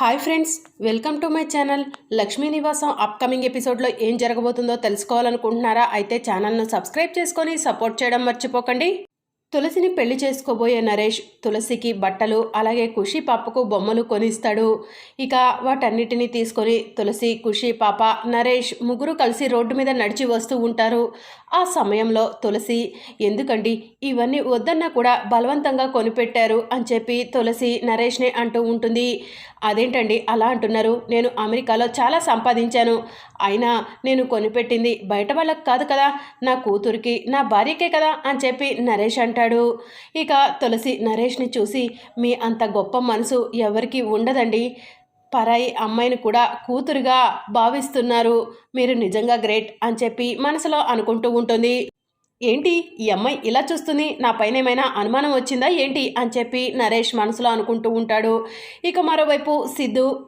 Hi friends welcome to my channel. Lakshmi Nivasam upcoming ఎపిసోడ్లో ఏం జరగబోతుందో తెలుసుకోవాలనుకుంటున్నారా? అయితే ఛానల్ను సబ్స్క్రైబ్ చేసుకొని సపోర్ట్ చేయడం మర్చిపోకండి. తులసిని పెళ్ళి చేసుకోబోయే నరేష్ తులసికి బట్టలు అలాగే ఖుషి పాపకు బొమ్మలు కొనిస్తాడు. ఇక వాటన్నిటిని తీసుకొని తులసి ఖుషి పాప నరేష్ ముగ్గురు కలిసి రోడ్డు మీద నడిచి వస్తూ ఉంటారు. ఆ సమయంలో తులసి ఎందుకండి? ఇవన్నీ వద్దన్నా కూడా బలవంతంగా కొనిపెట్టారు అని చెప్పి తులసి నరేష్నే అంటూ ఉంటుంది. అదేంటండి అలా అంటున్నారు? నేను అమెరికాలో చాలా సంపాదించాను. అయినా నేను కొనిపెట్టింది బయట వాళ్ళకి కాదు కదా? నా కూతురికి నా భార్యకే కదా? అని చెప్పి నరేష్ అంటాడు. ఇక తులసి నరేష్ని చూసి మీ అంత గొప్ప మనసు ఎవరికి ఉండదండి. పరాయి అమ్మాయిని కూడా కూతురుగా భావిస్తున్నారు. మీరు నిజంగా గ్రేట్ అని చెప్పి మనసులో అనుకుంటూ ఉంటుంది. ఏంటి? ఈ అమ్మాయి ఇలా చూస్తుంది? నా పైన ఏమైనా అనుమానం వచ్చిందా ఏంటి? అని చెప్పి నరేష్ మనసులో అనుకుంటూ ఉంటాడు. ఇక మరోవైపు సిద్ధు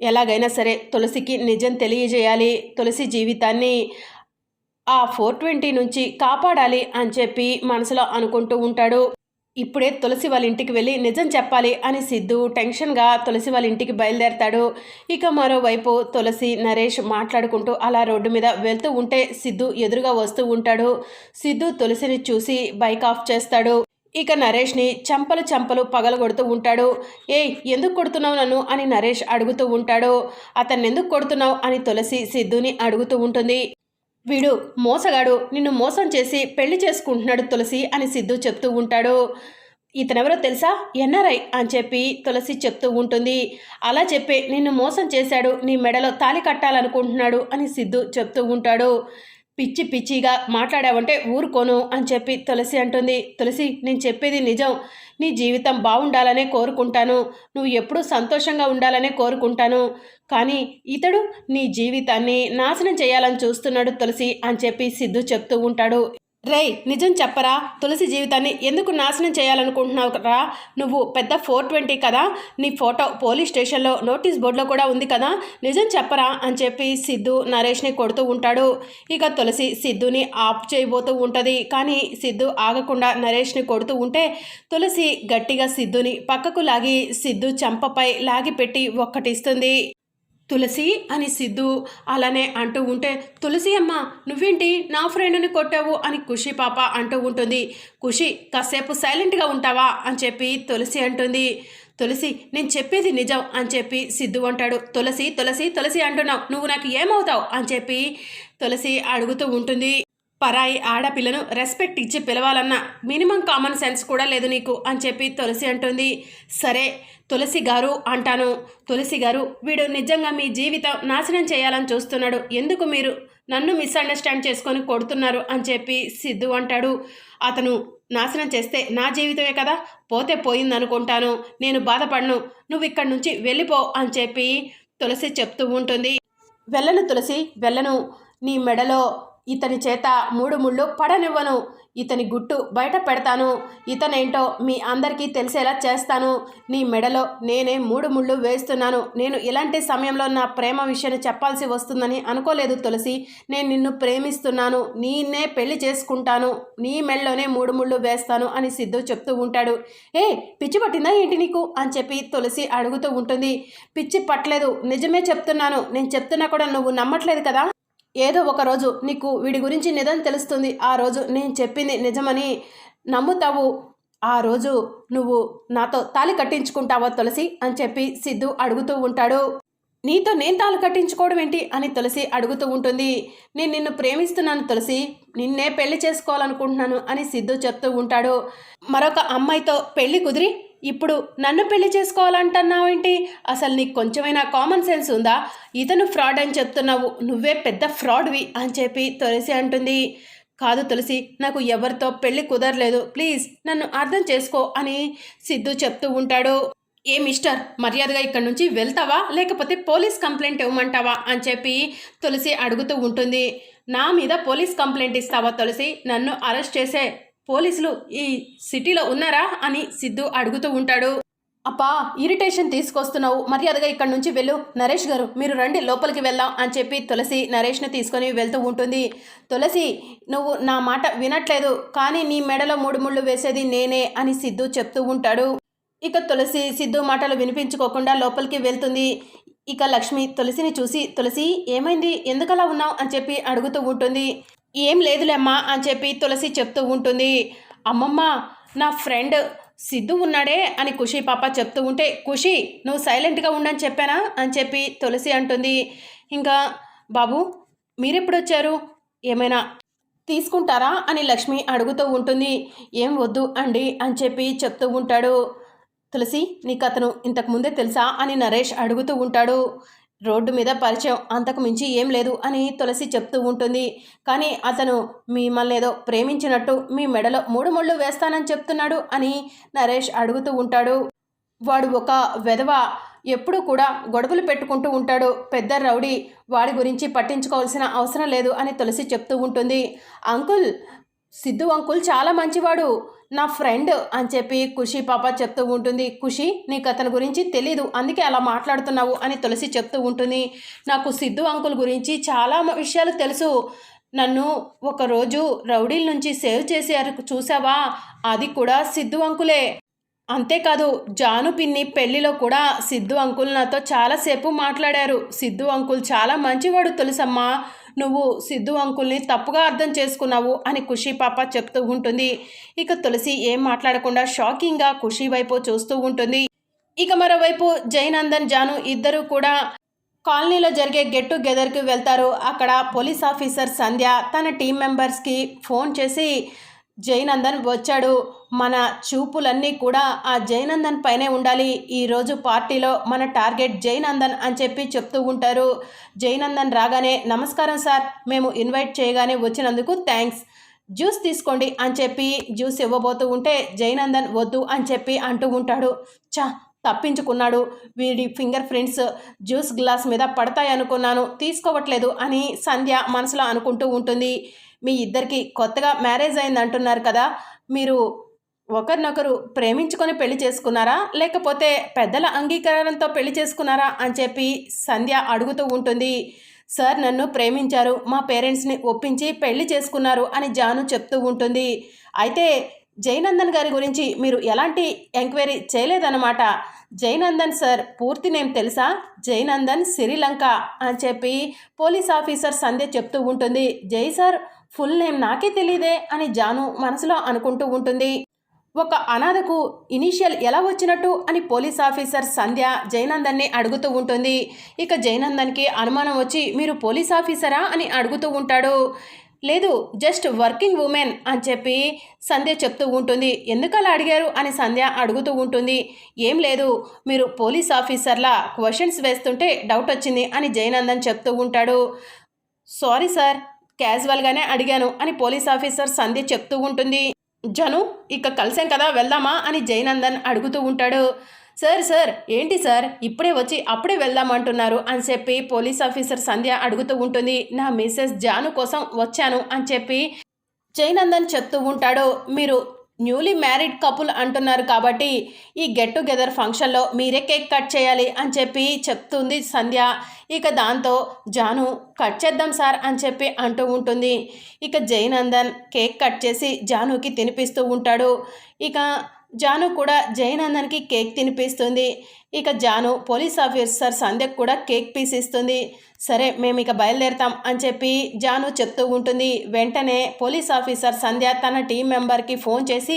ఎలాగైనా సరే తులసికి నిజం తెలియజేయాలి. తులసి జీవితాన్ని ఆ ఫోర్ ట్వంటీ నుంచి కాపాడాలి అని చెప్పి మనసులో అనుకుంటూ ఉంటాడు. ఇప్పుడే తులసి వాళ్ళ ఇంటికి వెళ్ళి నిజం చెప్పాలి అని సిద్ధు టెన్షన్గా తులసి వాళ్ళ ఇంటికి బయలుదేరతాడు. ఇక మరోవైపు తులసి నరేష్ మాట్లాడుకుంటూ అలా రోడ్డు మీద వెళ్తూ ఉంటే సిద్ధు ఎదురుగా వస్తూ ఉంటాడు. సిద్ధు తులసిని చూసి బైక్ ఆఫ్ చేస్తాడు. ఇక నరేష్ని చంపలు చంపలు పగలగొడుతూ ఉంటాడు. ఏయ్ ఎందుకు కొడుతున్నావు నన్ను? అని నరేష్ అడుగుతూ ఉంటాడు. అతన్ని ఎందుకు కొడుతున్నావు? అని తులసి సిద్ధుని అడుగుతూ ఉంటుంది. వీడు మోసగాడు నిన్ను మోసం చేసి పెళ్ళి చేసుకుంటున్నాడు తులసి అని సిద్ధు చెప్తూ ఉంటాడు. ఇతనెవరో తెలుసా? ఎన్ఆర్ఐ అని చెప్పి తులసి చెప్తూ ఉంటుంది. అలా చెప్పి నిన్ను మోసం చేశాడు నీ మెడలో తాలి కట్టాలనుకుంటున్నాడు అని సిద్ధు చెప్తూ ఉంటాడు. పిచ్చి పిచ్చిగా మాట్లాడావంటే ఊరుకోను అని చెప్పి తులసి అంటుంది. తులసి నేను చెప్పేది నిజం. నీ జీవితం బాగుండాలనే కోరుకుంటాను. నువ్వు ఎప్పుడూ సంతోషంగా ఉండాలనే కోరుకుంటాను. కానీ ఇతడు నీ జీవితాన్ని నాశనం చేయాలని చూస్తున్నాడు తులసి అని చెప్పి సిద్ధు చెప్తూ ఉంటాడు. రేయ్ నిజం చెప్పరా? తులసి జీవితాన్ని ఎందుకు నాశనం చేయాలనుకుంటున్నావు రా నువ్వు పెద్ద ఫోర్ ట్వంటీ కదా? నీ ఫోటో పోలీస్ స్టేషన్లో నోటీస్ బోర్డులో కూడా ఉంది కదా? నిజం చెప్పరా? అని చెప్పి సిద్ధు నరేష్ని కొడుతూ ఉంటాడు. ఇక తులసి సిద్ధుని ఆఫ్ చేయబోతూ ఉంటుంది. కానీ సిద్ధు ఆగకుండా నరేష్ని కొడుతూ ఉంటే తులసి గట్టిగా సిద్ధుని పక్కకు లాగి సిద్ధు చంపపై లాగి పెట్టి ఒక్కటిస్తుంది. తులసి అని సిద్ధు అలానే అంటూ ఉంటే తులసి అమ్మ నువ్వేంటి? నా ఫ్రెండ్ని కొట్టావు అని ఖుషి పాప అంటూ ఉంటుంది. ఖుషి కాసేపు సైలెంట్గా ఉంటావా? అని చెప్పి తులసి అంటుంది. తులసి నేను చెప్పేది నిజం అని చెప్పి సిద్ధు అంటాడు. తులసి తులసి తులసి అంటున్నావు నువ్వు నాకు ఏమవుతావు? అని చెప్పి తులసి అడుగుతూ ఉంటుంది. పరాయి ఆడపిల్లను రెస్పెక్ట్ ఇచ్చి పిలవాలన్న మినిమం కామన్ సెన్స్ కూడా లేదు నీకు అని చెప్పి తులసి అంటుంది. సరే తులసి గారు అంటాను. తులసి గారు వీడు నిజంగా మీ జీవితం నాశనం చేయాలని చూస్తున్నాడు. ఎందుకు మీరు నన్ను మిస్అండర్స్టాండ్ చేసుకొని కొడుతున్నారు అని చెప్పి సిద్ధు అంటాడు. అతను నాశనం చేస్తే నా జీవితమే కదా? పోతే పోయిందనుకుంటాను. నేను బాధపడను. నువ్వు ఇక్కడి నుంచి వెళ్ళిపో అని చెప్పి తులసి చెప్తూ ఉంటుంది. వెళ్ళను తులసి వెళ్ళను. నీ మెడలో ఇతని చేత మూడు ముళ్ళు పడనివ్వను. ఇతని గుట్టు బయట పెడతాను. ఇతనేంటో మీ అందరికీ తెలిసేలా చేస్తాను. నీ మెడలో నేనే మూడు ముళ్ళు వేస్తున్నాను. నేను ఇలాంటి సమయంలో నా ప్రేమ విషయాన్ని చెప్పాల్సి వస్తుందని అనుకోలేదు తులసి. నేను నిన్ను ప్రేమిస్తున్నాను. నేనే పెళ్ళి చేసుకుంటాను. నీ మెడలోనే మూడు ముళ్ళు వేస్తాను అని సిద్ధు చెప్తూ ఉంటాడు. ఏ పిచ్చి పట్టిందా ఏంటి నీకు? అని చెప్పి తులసి అడుగుతూ ఉంటుంది. పిచ్చి పట్టలేదు. నిజమే చెప్తున్నాను. నేను చెప్తున్నా కూడా నువ్వు నమ్మట్లేదు కదా? ఏదో ఒక రోజు నీకు వీడి గురించి నిజం తెలుస్తుంది. ఆ రోజు నేను చెప్పింది నిజమని నమ్ముతావు. ఆ రోజు నువ్వు నాతో తాలి కట్టించుకుంటావా తులసి అని చెప్పి సిద్ధు అడుగుతూ ఉంటాడు. నీతో నేను తాళి కట్టించుకోవడం ఏంటి అని తులసి అడుగుతూ ఉంటుంది. నేను నిన్ను ప్రేమిస్తున్నాను తులసి. నిన్నే పెళ్ళి చేసుకోవాలనుకుంటున్నాను అని సిద్ధు చెప్తూ ఉంటాడు. మరొక అమ్మాయితో పెళ్ళి కుదిరి. ఇప్పుడు నన్ను పెళ్ళి చేసుకోవాలంటున్నావేంటి? అసలు నీకు కొంచెమైనా కామన్ సెన్స్ ఉందా? ఇతను ఫ్రాడ్ అని చెప్తున్నావు. నువ్వే పెద్ద ఫ్రాడ్వి అని చెప్పి తులసి అంటుంది. కాదు తులసి నాకు ఎవరితో పెళ్ళి కుదరలేదు. ప్లీజ్ నన్ను అర్థం చేసుకో అని సిద్ధు చెప్తూ ఉంటాడు. ఏ మిస్టర్ మర్యాదగా ఇక్కడి నుంచి వెళ్తావా? లేకపోతే పోలీస్ కంప్లైంట్ ఇవ్వమంటావా? అని చెప్పి తులసి అడుగుతూ ఉంటుంది. నా మీద పోలీస్ కంప్లైంట్ ఇస్తావా తులసి? నన్ను అరెస్ట్ చేసే పోలీసులు ఈ సిటీలో ఉన్నారా అని సిద్ధు అడుగుతూ ఉంటాడు. అప్పా ఇరిటేషన్ తీసుకొస్తున్నావు. మర్యాదగా ఇక్కడ నుంచి వెళ్ళు. నరేష్ గారు మీరు రండి లోపలికి వెళ్దాం అని చెప్పి తులసి నరేష్ని తీసుకొని వెళ్తూ ఉంటుంది. తులసి నువ్వు నా మాట వినట్లేదు కానీ నీ మెడలో మూడు ముళ్ళు వేసేది నేనే అని సిద్ధు చెప్తూ ఉంటాడు. ఇక తులసి సిద్ధు మాటలు వినిపించుకోకుండా లోపలికి వెళ్తుంది. ఇక లక్ష్మి తులసిని చూసి తులసి ఏమైంది? ఎందుకలా ఉన్నావు? అని చెప్పి అడుగుతూ ఉంటుంది. ఏం లేదులేమ్మా అని చెప్పి తులసి చెప్తూ ఉంటుంది. అమ్మమ్మ నా ఫ్రెండ్ సిద్ధు ఉన్నాడే అని ఖుషి పాప చెప్తూ ఉంటే ఖుషి నువ్వు సైలెంట్గా ఉండని చెప్పానా? అని చెప్పి తులసి అంటుంది. ఇంకా బాబు మీరెప్పుడు వచ్చారు ఏమైనా తీసుకుంటారా? అని లక్ష్మి అడుగుతూ ఉంటుంది. ఏం వద్దు అండి అని చెప్పి చెప్తూ ఉంటాడు. తులసి నీకు అతను ఇంతకు ముందే తెలుసా? అని నరేష్ అడుగుతూ ఉంటాడు. రోడ్డు మీద పరిచయం అంతకు మించి ఏం లేదు అని తులసి చెప్తూ ఉంటుంది. కానీ అతను మిమ్మల్ని ఏదో ప్రేమించినట్టు మీ మెడలో మూడు ముళ్ళు వేస్తానని చెప్తున్నాడు అని నరేష్ అడుగుతూ ఉంటాడు. వాడు ఒక వెధవ ఎప్పుడూ కూడా గొడవలు పెట్టుకుంటూ ఉంటాడు. పెద్ద రౌడీ వాడి గురించి పట్టించుకోవాల్సిన అవసరం లేదు అని తులసి చెప్తూ ఉంటుంది. అంకుల్ సిద్ధు అంకుల్ చాలా మంచివాడు నా ఫ్రెండ్ అని చెప్పి ఖుషి పాప చెప్తూ ఉంటుంది. ఖుషి నీకు అతని గురించి తెలీదు అందుకే అలా మాట్లాడుతున్నావు అని తులసి చెప్తూ ఉంటుంది. నాకు సిద్ధు అంకుల్ గురించి చాలా విషయాలు తెలుసు. నన్ను ఒకరోజు రౌడీల నుంచి సేవ్ చేశారు చూసావా? అది కూడా సిద్ధు అంకులే. అంతేకాదు జాను పిన్ని పెళ్ళిలో కూడా సిద్ధు అంకుల్ నాతో చాలాసేపు మాట్లాడారు. సిద్ధు అంకుల్ చాలా మంచివాడు తెలుసమ్మా. నువ్వు సిద్ధు అంకుల్ని తప్పుగా అర్థం చేసుకున్నావు అని ఖుషి పాప చెప్తూ ఉంటుంది. ఇక తులసి ఏం మాట్లాడకుండా షాకింగ్గా ఖుషి వైపు చూస్తూ ఉంటుంది. ఇక మరోవైపు జైనందన్ జాను ఇద్దరూ కూడా కాలనీలో జరిగే గెట్ టుగెదర్కి వెళ్తారు. అక్కడ పోలీస్ ఆఫీసర్ సంధ్య తన టీం మెంబర్స్కి ఫోన్ చేసి జైనందన్ వచ్చాడు. మన చూపులన్నీ కూడా ఆ జైనందన్ పైనే ఉండాలి. ఈరోజు పార్టీలో మన టార్గెట్ జైనందన్ అని చెప్పి చెప్తూ ఉంటారు. జైనందన్ రాగానే నమస్కారం సార్ మేము ఇన్వైట్ చేయగానే వచ్చినందుకు థ్యాంక్స్. జ్యూస్ తీసుకోండి అని చెప్పి జ్యూస్ ఇవ్వబోతూ ఉంటే జైనందన్ వద్దు అని చెప్పి అంటూ ఉంటాడు. చా తప్పించుకున్నాడు. వీడి ఫింగర్ ప్రింట్స్ జ్యూస్ గ్లాస్ మీద పడతాయి అనుకున్నాను తీసుకోవట్లేదు అని సంధ్య మనసులో అనుకుంటూ ఉంటుంది. మీ ఇద్దరికి కొత్తగా మ్యారేజ్ అయింది అంటున్నారు కదా మీరు ఒకరినొకరు ప్రేమించుకొని పెళ్ళి చేసుకున్నారా? లేకపోతే పెద్దల అంగీకారంతో పెళ్ళి చేసుకున్నారా? అని చెప్పి సంధ్య అడుగుతూ ఉంటుంది. సార్ నన్ను ప్రేమించారు మా పేరెంట్స్ని ఒప్పించి పెళ్ళి చేసుకున్నారు అని జాను చెప్తూ ఉంటుంది. అయితే జయనందన్ గారి గురించి మీరు ఎలాంటి ఎంక్వైరీ చేయలేదన్నమాట. జైనందన్ సార్ పూర్తి నేమ్ తెలుసా? జైనందన్ శ్రీలంక అని చెప్పి పోలీస్ ఆఫీసర్ సంధ్య చెప్తూ ఉంటుంది. జై సార్ ఫుల్ నేమ్ నాకే తెలియదే అని జాను మనసులో అనుకుంటూ ఉంటుంది. ఒక అనాథకు ఇనీషియల్ ఎలా వచ్చినట్టు అని పోలీస్ ఆఫీసర్ సంధ్య జైనందన్ని అడుగుతూ ఉంటుంది. ఇక జైనందన్కి అనుమానం వచ్చి మీరు పోలీస్ ఆఫీసరా అని అడుగుతూ ఉంటాడు. లేదు జస్ట్ వర్కింగ్ ఉమెన్ అని చెప్పి సంధ్య చెప్తూ ఉంటుంది. ఎందుకు అలా అడిగారు అని సంధ్య అడుగుతూ ఉంటుంది. ఏం లేదు మీరు పోలీస్ ఆఫీసర్లా క్వశ్చన్స్ వేస్తుంటే డౌట్ వచ్చింది అని జయనందన్ చెప్తూ ఉంటాడు. సారీ సార్ క్యాజువల్గానే అడిగాను అని పోలీస్ ఆఫీసర్ సంధ్య చెప్తూ ఉంటుంది. జను ఇక కలిసాం కదా వెళ్దామా అని జయనందన్ అడుగుతూ ఉంటాడు. సార్ సార్ ఏంటి సార్? ఇప్పుడే వచ్చి అప్పుడే వెళ్దామంటున్నారు అని చెప్పి పోలీస్ ఆఫీసర్ సంధ్య అడుగుతూ ఉంటుంది. నా మిస్సెస్ జాను కోసం వచ్చాను అని చెప్పి జయనందన్ చెప్తూ ఉంటాడు. మీరు న్యూలీ మ్యారీడ్ కపుల్ అంటున్నారు కాబట్టి ఈ గెట్ టుగెదర్ ఫంక్షన్లో మీరే కేక్ కట్ చేయాలి అని చెప్పి చెప్తుంది సంధ్య. ఇక దాంతో జాను కట్ చేద్దాం సార్ అని చెప్పి అంటూ ఉంటుంది. ఇక జయనందన్ కేక్ కట్ చేసి జానుకి తినిపిస్తూ ఉంటాడు. ఇక జాను కూడా జయనందన్కి కేక్ తినిపిస్తుంది. ఇక జాను పోలీస్ ఆఫీసర్ సంధ్యకు కూడా కేక్ పీస్ ఇస్తుంది సరే మేము ఇక బయలుదేరుతాం అని చెప్పి జాను చెప్తూ ఉంటుంది. వెంటనే పోలీస్ ఆఫీసర్ సంధ్య తన టీం మెంబర్కి ఫోన్ చేసి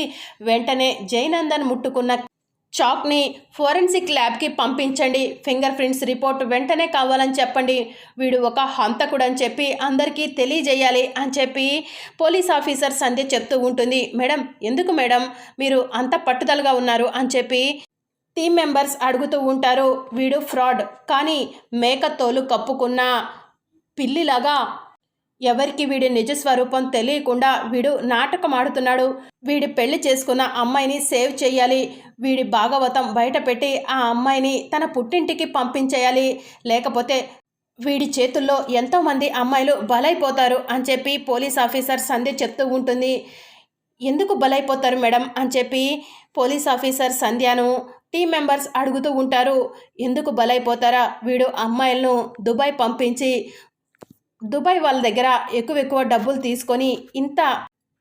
వెంటనే జయనందన్ ముట్టుకున్న చాక్ని ఫోరెన్సిక్ ల్యాబ్కి పంపించండి. ఫింగర్ ప్రింట్స్ రిపోర్ట్ వెంటనే కావాలని చెప్పండి. వీడు ఒక హంతకుడు అని చెప్పి అందరికీ తెలియజేయాలి అని చెప్పి పోలీస్ ఆఫీసర్ సంధ్య చెప్తూ ఉంటుంది. మేడం ఎందుకు మేడం? మీరు అంత పట్టుదలగా ఉన్నారు అని చెప్పి టీం మెంబర్స్ అడుగుతూ ఉంటారు. వీడు ఫ్రాడ్. కానీ మేక తోలు కప్పుకున్న పిల్లిలాగా ఎవరికి వీడి నిజ స్వరూపం తెలియకుండా వీడు నాటకం ఆడుతున్నాడు వీడి పెళ్ళి చేసుకున్న అమ్మాయిని సేవ్ చేయాలి. వీడి భాగవతం బయటపెట్టి ఆ అమ్మాయిని తన పుట్టింటికి పంపించేయాలి. లేకపోతే వీడి చేతుల్లో ఎంతోమంది అమ్మాయిలు బలైపోతారు అని చెప్పి పోలీస్ ఆఫీసర్ సంధ్య చెప్తూ ఉంటుంది. ఎందుకు బలైపోతారు మేడం అని చెప్పి పోలీస్ ఆఫీసర్ సంధ్యను టీం మెంబర్స్ అడుగుతూ ఉంటారు. ఎందుకు బలైపోతారా? వీడు అమ్మాయిలను దుబాయ్ పంపించి దుబాయ్ వాళ్ళ దగ్గర ఎక్కువ ఎక్కువ డబ్బులు తీసుకొని ఇంత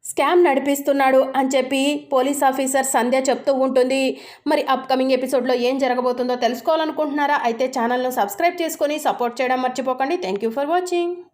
స్కామ్ నడిపిస్తున్నాడు అని చెప్పి పోలీస్ ఆఫీసర్ సంధ్య చెప్తూ ఉంటుంది. మరి అప్కమింగ్ ఎపిసోడ్లో ఏం జరగబోతుందో తెలుసుకోవాలనుకుంటున్నారా? అయితే ఛానల్ను సబ్స్క్రైబ్ చేసుకొని సపోర్ట్ చేయడం మర్చిపోకండి. Thank you for watching